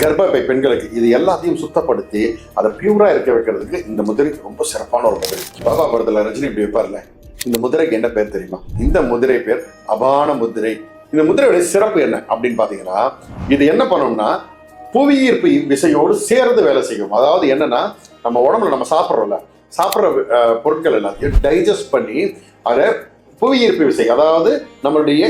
கர்ப்பப்பை பெண்களுக்கு இது எல்லாத்தையும் சுத்தப்படுத்தி அதை பியூரா இருக்க வைக்கிறதுக்கு இந்த முதிரை ரொம்ப சிறப்பான ஒரு முதிரை. பாபா படத்துல ரஜினி இப்படி வைப்பார்ல? இந்த முதிரைக்கு என்ன பேர் தெரியுமா? இந்த முதிரை பேர் அபான முதிரை. இந்த முதிரையுடைய சிறப்பு என்ன அப்படின்னு பாத்தீங்கன்னா இது என்ன பண்ணோம்னா புவியீர்ப்பு விசையோடு சேர்ந்து வேலை செய்யும். அதாவது என்னன்னா நம்ம உடம்புல நம்ம சாப்பிட்றோம்ல சாப்பிட்ற பொருட்கள் எல்லாத்தையும் டைஜஸ்ட் பண்ணி அதை புவியீர்ப்பு விசை. அதாவது நம்மளுடைய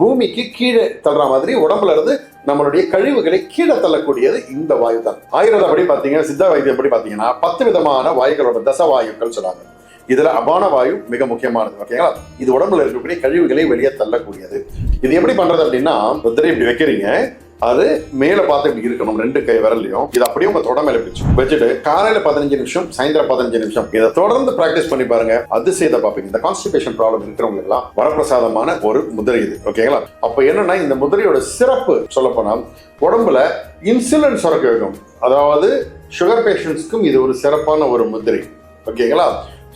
பூமிக்கு கீழே தள்ளுற மாதிரி உடம்புல இருந்து நம்மளுடைய கழிவுகளை கீழே தள்ளக்கூடியது இந்த வாயு தான் ஆயுர்வேதப்படி பார்த்தீங்கன்னா சித்த வைத்தியப்படி பார்த்தீங்கன்னா பத்து விதமான வாயுக்களோட தச வாயுக்கள் சொல்றாங்க. இதுல அபான வாயு மிக முக்கியமானது ஓகேங்களா? இது உடம்புல இருக்கக்கூடிய கழிவுகளை வெளியே தள்ளக்கூடியது. இது எப்படி பண்றது அப்படின்னா முத்திரை இப்படி வைக்கிறீங்க. அது மேல பார்த்து இப்படி இருக்கணும் ரெண்டு கை விரல்லையும். இது அப்படியே உங்க தொட மேல பிடிச்சு. வச்சுட்டு காலையில பதினஞ்சு நிமிஷம் சாயந்தரம் பதினஞ்சு நிமிஷம். இதை தொடர்ந்து பிராக்டிஸ் பண்ணி பாருங்க. அதிசயத்தை பார்ப்பீங்க இந்த கான்ஸ்டிபேஷன் ப்ராப்ளம் இருக்கிறவங்க எல்லாம் வரப்பிரசாதமான ஒரு முதிரை இது. ஓகேங்களா அப்ப என்னன்னா இந்த முதிரையோட சிறப்பு சொல்லப்போனால் உடம்புல இன்சுலின் சுரக்க வைக்கும். அதாவது சுகர் பேஷண்ட்ஸ்க்கும் இது ஒரு சிறப்பான ஒரு முதிரை. ஓகேங்களா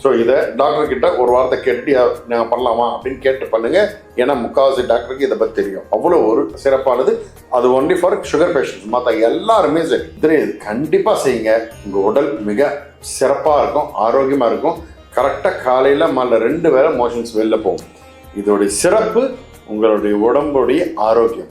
ஸோ இதை டாக்டர் கிட்ட ஒரு வார்த்தை கேட்டு நான் பண்ணலாமா? அப்படின்னு கேட்டு பண்ணுங்க. ஏன்னா முக்காவாசி டாக்டருக்கு இதை பற்றி தெரியும். அவ்வளோ ஒரு சிறப்பானது. அது ஒன்லி ஃபார் சுகர் பேஷண்ட்ஸ் மற்ற எல்லாருமே சரி. இதில் இது கண்டிப்பாக செய்யுங்க. உங்கள் உடல் மிக சிறப்பாக இருக்கும். ஆரோக்கியமாக இருக்கும். கரெக்டாக காலையில் மல்ல ரெண்டு வேளை மோஷன்ஸ் வெளில போகும். இதோடைய சிறப்பு உங்களுடைய உடம்புடைய ஆரோக்கியம்.